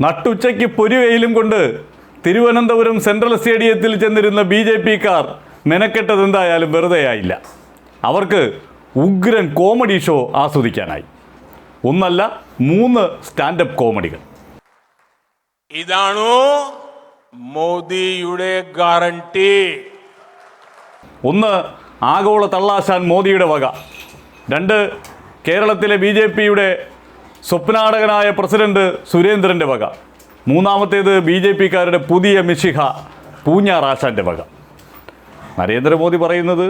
നട്ടുച്ചയ്ക്ക് പൊരുവെയിലും കൊണ്ട് തിരുവനന്തപുരം സെൻട്രൽ സ്റ്റേഡിയത്തിൽ ചെന്നിരുന്ന ബി ജെ പിക്കാർ മെനക്കെട്ടത് എന്തായാലും വെറുതെ ആയില്ല അവർക്ക് ഉഗ്രൻ കോമഡി ഷോ ആസ്വദിക്കാനായി. ഒന്നല്ല മൂന്ന് സ്റ്റാൻഡപ്പ് കോമഡികൾ. ഇതാണോ മോദിയുടെ ഗ്യാരണ്ടി ഒന്ന് ആഗോള തള്ളാശാൻ മോദിയുടെ വക. രണ്ട് കേരളത്തിലെ ബി ജെ പിയുടെ സ്വപ്നാടകനായ പ്രസിഡന്റ് സുരേന്ദ്രന്റെ വക. മൂന്നാമത്തേത് ബി ജെ പിക്കാരുടെ പുതിയ മിശിഹ പൂഞ്ഞാറാശാന്റെ വക. നരേന്ദ്രമോദി പറയുന്നത്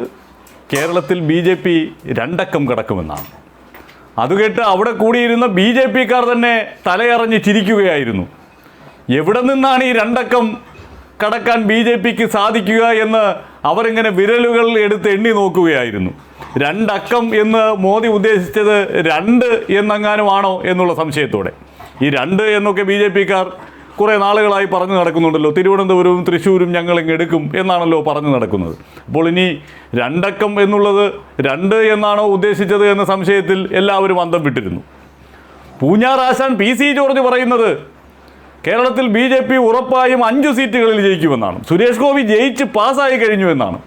കേരളത്തിൽ ബി ജെ പി രണ്ടക്കം കിടക്കുമെന്നാണ്. അതുകേട്ട് അവിടെ കൂടിയിരുന്ന ബി ജെ പിക്കാർ തന്നെ തലയറഞ്ഞ് ചിരിക്കുകയായിരുന്നു. എവിടെ നിന്നാണ് ഈ രണ്ടക്കം കടക്കാൻ ബി ജെ പിക്ക് സാധിക്കുക എന്ന് അവരിങ്ങനെ വിരലുകൾ എടുത്ത് എണ്ണി നോക്കുകയായിരുന്നു. രണ്ടക്കം എന്ന് മോദി ഉദ്ദേശിച്ചത് രണ്ട് എന്നെങ്ങാനുമാണോ എന്നുള്ള സംശയത്തോടെ. ഈ രണ്ട് എന്നൊക്കെ ബി ജെ പിക്കാർ കുറേ നാളുകളായി പറഞ്ഞു നടക്കുന്നുണ്ടല്ലോ. തിരുവനന്തപുരവും തൃശ്ശൂരും ഞങ്ങൾ ഇങ്ങ് എടുക്കും എന്നാണല്ലോ പറഞ്ഞു നടക്കുന്നത്. അപ്പോൾ ഇനി രണ്ടക്കം എന്നുള്ളത് രണ്ട് എന്നാണോ ഉദ്ദേശിച്ചത് എന്ന സംശയത്തിൽ എല്ലാവരും അന്തം വിട്ടിരുന്നു. പൂഞ്ഞാറാശാൻ പി സി ജോർജ് പറയുന്നത് കേരളത്തിൽ ബി ജെ പി ഉറപ്പായും അഞ്ച് സീറ്റുകളിൽ ജയിക്കുമെന്നാണ്. സുരേഷ് ഗോപി ജയിച്ച് പാസ്സായി കഴിഞ്ഞു എന്നാണ്.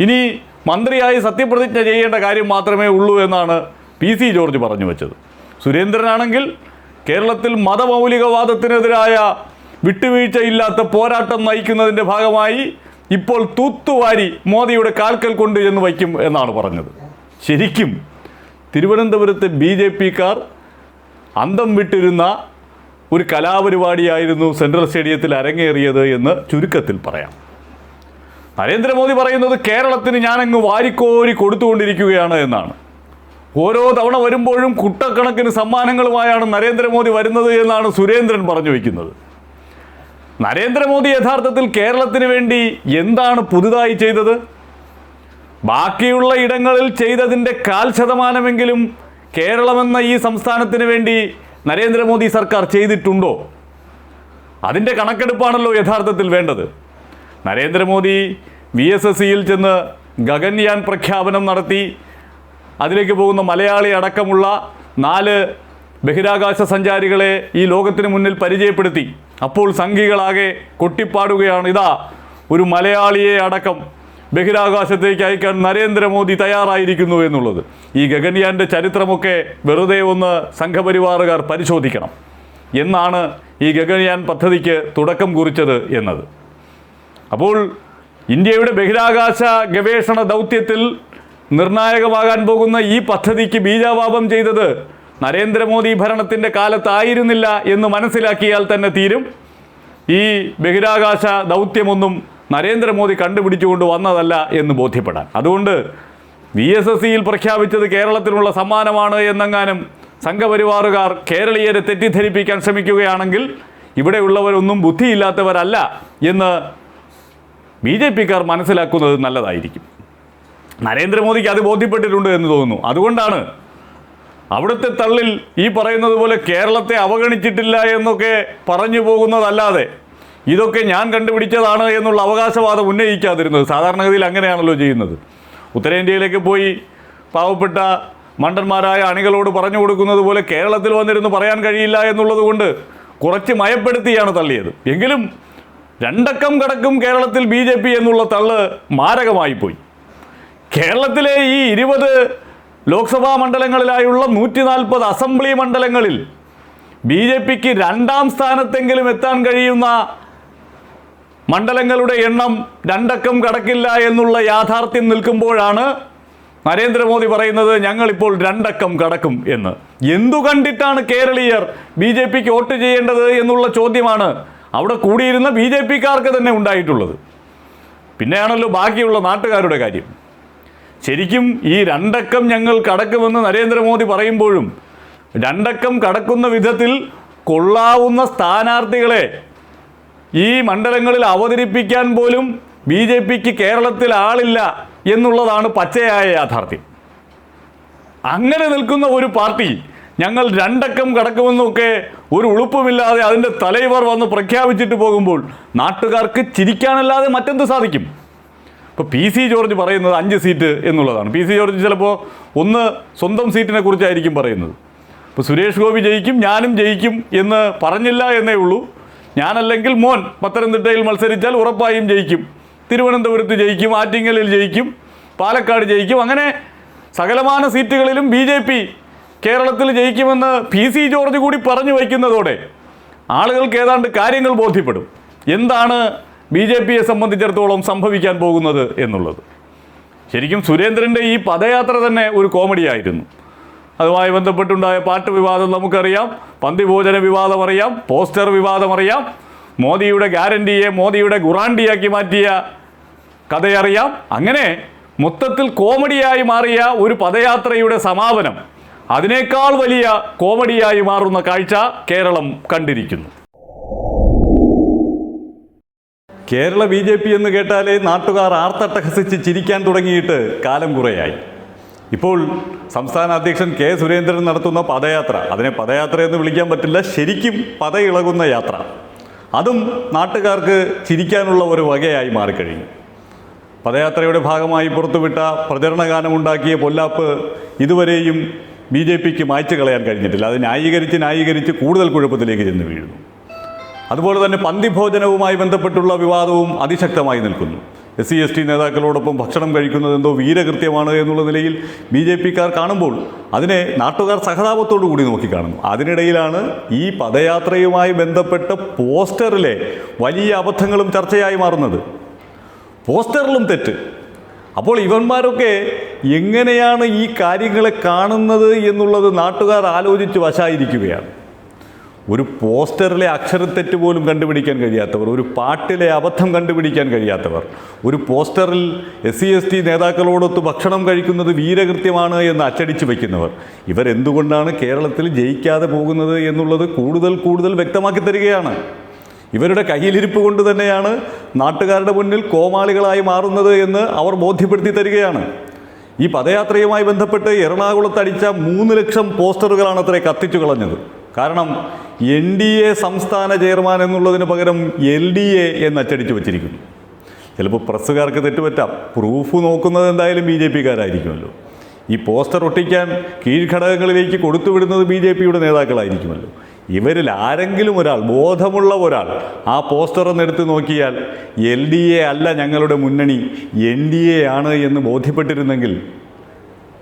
ഇനി മന്ത്രിയായി സത്യപ്രതിജ്ഞ ചെയ്യേണ്ട കാര്യം മാത്രമേ ഉള്ളൂ എന്നാണ് പി സി ജോർജ് പറഞ്ഞു വെച്ചത്. സുരേന്ദ്രനാണെങ്കിൽ കേരളത്തിൽ മതമൗലികവാദത്തിനെതിരായ വിട്ടുവീഴ്ചയില്ലാത്ത പോരാട്ടം നയിക്കുന്നതിന്റെ ഭാഗമായി ഇപ്പോൾ തൂത്തുവാരി മോദിയുടെ കാൽക്കൽ കൊണ്ട് എന്ന് വയ്ക്കും എന്നാണ് പറഞ്ഞത്. ശരിക്കും തിരുവനന്തപുരത്തെ ബി ജെ പിക്കാർ അന്തം വിട്ടിരുന്ന ഒരു കലാപരിപാടിയായിരുന്നു സെൻട്രൽ സ്റ്റേഡിയത്തിൽ അരങ്ങേറിയത് എന്ന് ചുരുക്കത്തിൽ പറയാം. നരേന്ദ്രമോദി പറയുന്നത് കേരളത്തിന് ഞാനങ്ങ് വാരിക്കോരി കൊടുത്തുകൊണ്ടിരിക്കുകയാണ് എന്നാണ്. ഓരോ തവണ വരുമ്പോഴും കുട്ടക്കണക്കിന് സമ്മാനങ്ങളുമായാണ് നരേന്ദ്രമോദി വരുന്നത് എന്നാണ് സുരേന്ദ്രൻ പറഞ്ഞു വയ്ക്കുന്നത് നരേന്ദ്രമോദി യഥാർത്ഥത്തിൽ കേരളത്തിന് വേണ്ടി എന്താണ് പുതുതായി ചെയ്തത്? ബാക്കിയുള്ള ഇടങ്ങളിൽ ചെയ്തതിന്റെ കാൽ ശതമാനമെങ്കിലും കേരളമെന്ന ഈ സംസ്ഥാനത്തിന് വേണ്ടി നരേന്ദ്രമോദി സർക്കാർ ചെയ്തിട്ടുണ്ടോ? അതിന്റെ കണക്കെടുപ്പാണല്ലോ യഥാർത്ഥത്തിൽ വേണ്ടത്. നരേന്ദ്രമോദി വി എസ് എസ് സിയിൽ ചെന്ന് ഗഗൻയാൻ പ്രഖ്യാപനം നടത്തി. അതിലേക്ക് പോകുന്ന മലയാളി അടക്കമുള്ള നാല് ബഹിരാകാശ സഞ്ചാരികളെ ഈ ലോകത്തിന് മുന്നിൽ പരിചയപ്പെടുത്തി. അപ്പോൾ സംഘികളാകെ കൊട്ടിപ്പാടുകയാണ്. ഇതാ ഒരു മലയാളിയെ അടക്കം ബഹിരാകാശത്തേക്ക് അയക്കാൻ നരേന്ദ്രമോദി തയ്യാറായിരിക്കുന്നു എന്നുള്ളത്. ഈ ഗഗൻയാന്റെ ചരിത്രമൊക്കെ വെറുതെ ഒന്ന് സംഘപരിവാറുകാർ പരിശോധിക്കണം. എന്നാണ് ഈ ഗഗൻയാൻ പദ്ധതിക്ക് തുടക്കം കുറിച്ചത് എന്നത്. അപ്പോൾ ഇന്ത്യയുടെ ബഹിരാകാശ ഗവേഷണ ദൗത്യത്തിൽ നിർണായകമാകാൻ പോകുന്ന ഈ പദ്ധതിക്ക് ബീജാവാപം ചെയ്തത് നരേന്ദ്രമോദി ഭരണത്തിന്റെ കാലത്തായിരുന്നില്ല എന്ന് മനസ്സിലാക്കിയാൽ തന്നെ തീരും. ഈ ബഹിരാകാശ ദൗത്യമൊന്നും നരേന്ദ്രമോദി കണ്ടുപിടിച്ചുകൊണ്ട് വന്നതല്ല എന്ന് ബോധ്യപ്പെടാൻ. അതുകൊണ്ട് വി എസ് എസ് സിയിൽ പ്രഖ്യാപിച്ചത് കേരളത്തിനുള്ള സമ്മാനമാണ് എന്നെങ്ങാനും സംഘപരിവാറുകാർ കേരളീയരെ തെറ്റിദ്ധരിപ്പിക്കാൻ ശ്രമിക്കുകയാണെങ്കിൽ ഇവിടെയുള്ളവരൊന്നും ബുദ്ധിയില്ലാത്തവരല്ല എന്ന് ബി ജെ പിക്കാർ മനസ്സിലാക്കുന്നത് നല്ലതായിരിക്കും. നരേന്ദ്രമോദിക്ക് അത് ബോധ്യപ്പെട്ടിട്ടുണ്ട് എന്ന് തോന്നുന്നു. അതുകൊണ്ടാണ് അവിടുത്തെ തള്ളിൽ ഈ പറയുന്നത് പോലെ കേരളത്തെ അവഗണിച്ചിട്ടില്ല എന്നൊക്കെ പറഞ്ഞു പോകുന്നതല്ലാതെ ഇതൊക്കെ ഞാൻ കണ്ടുപിടിച്ചതാണ് എന്നുള്ള അവകാശവാദം ഉന്നയിക്കാതിരുന്നത്. സാധാരണഗതിയിൽ അങ്ങനെയാണല്ലോ ചെയ്യുന്നത്. ഉത്തരേന്ത്യയിലേക്ക് പോയി പാവപ്പെട്ട മണ്ടന്മാരായ അണികളോട് പറഞ്ഞു കൊടുക്കുന്നത് പോലെ കേരളത്തിൽ വന്നിരുന്ന് പറയാൻ കഴിയില്ല എന്നുള്ളത് കൊണ്ട് കുറച്ച് മയപ്പെടുത്തിയാണ് തള്ളിയത്. എങ്കിലും രണ്ടക്കം കടക്കും കേരളത്തിൽ ബി ജെ പി എന്നുള്ള തള്ള് മാരകമായി പോയി. കേരളത്തിലെ ഈ ഇരുപത് ലോക്സഭാ മണ്ഡലങ്ങളിലായുള്ള നൂറ്റി നാൽപ്പത് അസംബ്ലി മണ്ഡലങ്ങളിൽ ബി ജെ പിക്ക് രണ്ടാം സ്ഥാനത്തെങ്കിലും എത്താൻ കഴിയുന്ന മണ്ഡലങ്ങളുടെ എണ്ണം രണ്ടക്കം കടക്കില്ല എന്നുള്ള യാഥാർത്ഥ്യം നിൽക്കുമ്പോഴാണ് നരേന്ദ്രമോദി പറയുന്നത് ഞങ്ങളിപ്പോൾ രണ്ടക്കം കടക്കും എന്ന്. എന്തു കണ്ടിട്ടാണ് കേരളീയർ ബി ജെ പിക്ക് വോട്ട് ചെയ്യേണ്ടത് എന്നുള്ള ചോദ്യമാണ് അവിടെ കൂടിയിരുന്ന ബി ജെ പിക്കാർക്ക് തന്നെ ഉണ്ടായിട്ടുള്ളത്. പിന്നെയാണല്ലോ ബാക്കിയുള്ള നാട്ടുകാരുടെ കാര്യം. ശരിക്കും ഈ രണ്ടക്കം ഞങ്ങൾ കടക്കുമെന്ന് നരേന്ദ്രമോദി പറയുമ്പോഴും രണ്ടക്കം കടക്കുന്ന വിധത്തിൽ കൊള്ളാവുന്ന സ്ഥാനാർത്ഥികളെ ഈ മണ്ഡലങ്ങളിൽ അവതരിപ്പിക്കാൻ പോലും ബി ജെ പിക്ക് കേരളത്തിൽ ആളില്ല എന്നുള്ളതാണ് പച്ചയായ യാഥാർത്ഥ്യം. അങ്ങനെ നിൽക്കുന്ന ഒരു പാർട്ടി ഞങ്ങൾ രണ്ടക്കം കടക്കുമെന്നൊക്കെ ഒരു ഉളുപ്പുമില്ലാതെ അതിന്റെ തലൈവർ വന്ന് പ്രഖ്യാപിച്ചിട്ട് പോകുമ്പോൾ നാട്ടുകാർക്ക് ചിരിക്കാനല്ലാതെ മറ്റെന്ത് സാധിക്കും? ഇപ്പോൾ പി സി ജോർജ് പറയുന്നത് അഞ്ച് സീറ്റ് എന്നുള്ളതാണ്. പി സി ജോർജ് ചിലപ്പോൾ ഒന്ന് സ്വന്തം സീറ്റിനെ കുറിച്ചായിരിക്കും പറയുന്നത്. ഇപ്പോൾ സുരേഷ് ഗോപി ജയിക്കും ഞാനും ജയിക്കും എന്ന് പറഞ്ഞില്ല എന്നേ ഉള്ളൂ. ഞാനല്ലെങ്കിൽ മോൻ പത്തനംതിട്ടയിൽ മത്സരിച്ചാൽ ഉറപ്പായും ജയിക്കും. തിരുവനന്തപുരത്ത് ജയിക്കും ആറ്റിങ്ങലിൽ ജയിക്കും പാലക്കാട് ജയിക്കും. അങ്ങനെ സകലമാന സീറ്റുകളിലും ബി കേരളത്തിൽ ജയിക്കുമെന്ന് പി സി ജോർജ് കൂടി പറഞ്ഞു വയ്ക്കുന്നതോടെ ആളുകൾക്ക് ഏതാണ്ട് കാര്യങ്ങൾ ബോധ്യപ്പെടും. എന്താണ് ബി ജെ പിയെ സംബന്ധിച്ചിടത്തോളം സംഭവിക്കാൻ പോകുന്നത് എന്നുള്ളത്. ശരിക്കും സുരേന്ദ്രന്റെ ഈ പദയാത്ര തന്നെ ഒരു കോമഡിയായിരുന്നു അതുമായി ബന്ധപ്പെട്ടുണ്ടായ പാട്ട് വിവാദം നമുക്കറിയാം പന്തിഭോജന വിവാദം അറിയാം പോസ്റ്റർ വിവാദം അറിയാം മോദിയുടെ ഗ്യാരണ്ടിയെ മോദിയുടെ ഗുറാണ്ടിയാക്കി മാറ്റിയ കഥയറിയാം. അങ്ങനെ മൊത്തത്തിൽ കോമഡിയായി മാറിയ ഒരു പദയാത്രയുടെ സമാപനം അതിനേക്കാൾ വലിയ കോമഡിയായി മാറുന്ന കാഴ്ച കേരളം കണ്ടിരിക്കുന്നു. കേരള ബി ജെ പി എന്ന് കേട്ടാലേ നാട്ടുകാർ ആർത്തട്ടഹസിച്ച് ചിരിക്കാൻ തുടങ്ങിയിട്ട് കാലം കുറയായി. ഇപ്പോൾ സംസ്ഥാന അധ്യക്ഷൻ കെ സുരേന്ദ്രൻ നടത്തുന്ന പദയാത്ര അതിനെ പദയാത്ര എന്ന് വിളിക്കാൻ പറ്റില്ല ശരിക്കും പതയിളകുന്ന യാത്ര. അതും നാട്ടുകാർക്ക് ചിരിക്കാനുള്ള ഒരു വകയായി മാറിക്കഴിഞ്ഞു. പദയാത്രയുടെ ഭാഗമായി പുറത്തുവിട്ട പ്രചരണ ഗാനമുണ്ടാക്കിയ പൊല്ലാപ്പ് ഇതുവരെയും ബി ജെ പിക്ക് മായ്ച്ചു കളയാൻ കഴിഞ്ഞിട്ടില്ല. അത് ന്യായീകരിച്ച് ന്യായീകരിച്ച് കൂടുതൽ കുഴപ്പത്തിലേക്ക് ചെന്ന് വീഴുന്നു. അതുപോലെ തന്നെ പന്തിഭോജനവുമായി ബന്ധപ്പെട്ടുള്ള വിവാദവും അതിശക്തമായി നിൽക്കുന്നു. എസ് സി എസ് ടി നേതാക്കളോടൊപ്പം ഭക്ഷണം കഴിക്കുന്നത് എന്തോ വീരകൃത്യമാണ് എന്നുള്ള നിലയിൽ ബി ജെ പിക്കാർ കാണുമ്പോൾ അതിനെ നാട്ടുകാർ സഹതാപത്തോടു കൂടി നോക്കിക്കാണുന്നു. അതിനിടയിലാണ് ഈ പദയാത്രയുമായി ബന്ധപ്പെട്ട പോസ്റ്ററിലെ വലിയ അബദ്ധങ്ങളും ചർച്ചയായി മാറുന്നത്. പോസ്റ്ററിലും തെറ്റ്. അപ്പോൾ ഇവന്മാരൊക്കെ എങ്ങനെയാണ് ഈ കാര്യങ്ങളെ കാണുന്നത് എന്നുള്ളത് നാട്ടുകാർ ആലോചിച്ച് വശായിരിക്കുകയാണ്. ഒരു പോസ്റ്ററിലെ അക്ഷരത്തെറ്റ് പോലും കണ്ടുപിടിക്കാൻ കഴിയാത്തവർ ഒരു പാട്ടിലെ അബദ്ധം കണ്ടുപിടിക്കാൻ കഴിയാത്തവർ ഒരു പോസ്റ്ററിൽ എസ് സി എസ് ടി നേതാക്കളോടൊത്ത് ഭക്ഷണം കഴിക്കുന്നത് വീരകൃത്യമാണ് എന്ന് അച്ചടിച്ചു വയ്ക്കുന്നവർ ഇവരെന്തുകൊണ്ടാണ് കേരളത്തിൽ ജയിക്കാതെ പോകുന്നത് എന്നുള്ളത് കൂടുതൽ കൂടുതൽ വ്യക്തമാക്കി തരികയാണ്. ഇവരുടെ കയ്യിലിരിപ്പ് കൊണ്ട് തന്നെയാണ് നാട്ടുകാരുടെ മുന്നിൽ കോമാളികളായി മാറുന്നത് എന്ന് അവർ ബോധ്യപ്പെടുത്തി തരികയാണ്. ഈ പദയാത്രയുമായി ബന്ധപ്പെട്ട് എറണാകുളത്ത് അടിച്ച മൂന്ന് ലക്ഷം പോസ്റ്ററുകളാണ് അത്രേ കത്തിച്ചു കളഞ്ഞത്. കാരണം എൻ ഡി എ സംസ്ഥാന ചെയർമാൻ എന്നുള്ളതിന് പകരം എൽ ഡി എ എന്ന് അച്ചടിച്ചു വച്ചിരിക്കുന്നു. ചിലപ്പോൾ പ്രസ്സുകാർക്ക് തെറ്റുപറ്റാം. പ്രൂഫ് നോക്കുന്നത് എന്തായാലും ബി ജെ പിക്കാരായിരിക്കുമല്ലോ. ഈ പോസ്റ്റർ ഒട്ടിക്കാൻ കീഴ്ഘടകങ്ങളിലേക്ക് കൊടുത്തുവിടുന്നത് ബി ജെ പിയുടെ നേതാക്കളായിരിക്കുമല്ലോ. ഇവരിൽ ആരെങ്കിലും ഒരാൾ ബോധമുള്ള ഒരാൾ ആ പോസ്റ്റർ ഒന്ന് എടുത്ത് നോക്കിയാൽ എൽ ഡി എ അല്ല ഞങ്ങളുടെ മുന്നണി എൻ ഡി എ ആണ് എന്ന് ബോധ്യപ്പെട്ടിരുന്നെങ്കിൽ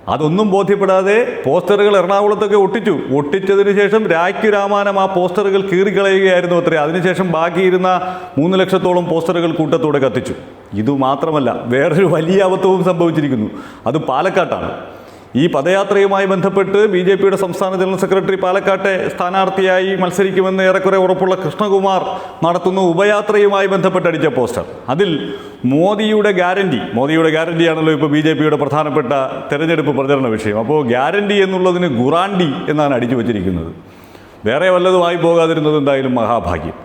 അതൊന്നും ബോധ്യപ്പെടാതെ പോസ്റ്ററുകൾ എറണാകുളത്തൊക്കെ ഒട്ടിച്ചു. ഒട്ടിച്ചതിന് ശേഷം രാഖ്യു രാമാനം ആ പോസ്റ്ററുകൾ കീറിക്കളയുകയായിരുന്നു അത്രേ. അതിനുശേഷം ബാക്കിയിരുന്ന മൂന്ന് ലക്ഷത്തോളം പോസ്റ്ററുകൾ കൂട്ടത്തോടെ കത്തിച്ചു. ഇതുമാത്രമല്ല വേറൊരു വലിയ അബദ്ധവും സംഭവിച്ചിരിക്കുന്നു. അത് പാലക്കാട്ടാണ്. ഈ പദയാത്രയുമായി ബന്ധപ്പെട്ട് ബി ജെ പിയുടെ സംസ്ഥാന ജനറൽ സെക്രട്ടറി പാലക്കാട്ടെ സ്ഥാനാർത്ഥിയായി മത്സരിക്കുമെന്ന് ഏറെക്കുറെ ഉറപ്പുള്ള കൃഷ്ണകുമാർ നടത്തുന്ന ഉപയാത്രയുമായി ബന്ധപ്പെട്ട് അടിച്ച പോസ്റ്റർ. അതിൽ മോദിയുടെ ഗ്യാരണ്ടി മോദിയുടെ ഗ്യാരണ്ടിയാണല്ലോ ഇപ്പോൾ ബി ജെ പിയുടെ പ്രധാനപ്പെട്ട തെരഞ്ഞെടുപ്പ് പ്രചരണ വിഷയം. അപ്പോൾ ഗ്യാരണ്ടി എന്നുള്ളതിന് ഗുറാണ്ടി എന്നാണ് അടിച്ചു വച്ചിരിക്കുന്നത്. വേറെ വല്ലതുമായി പോകാതിരുന്നത് എന്തായാലും മഹാഭാഗ്യം.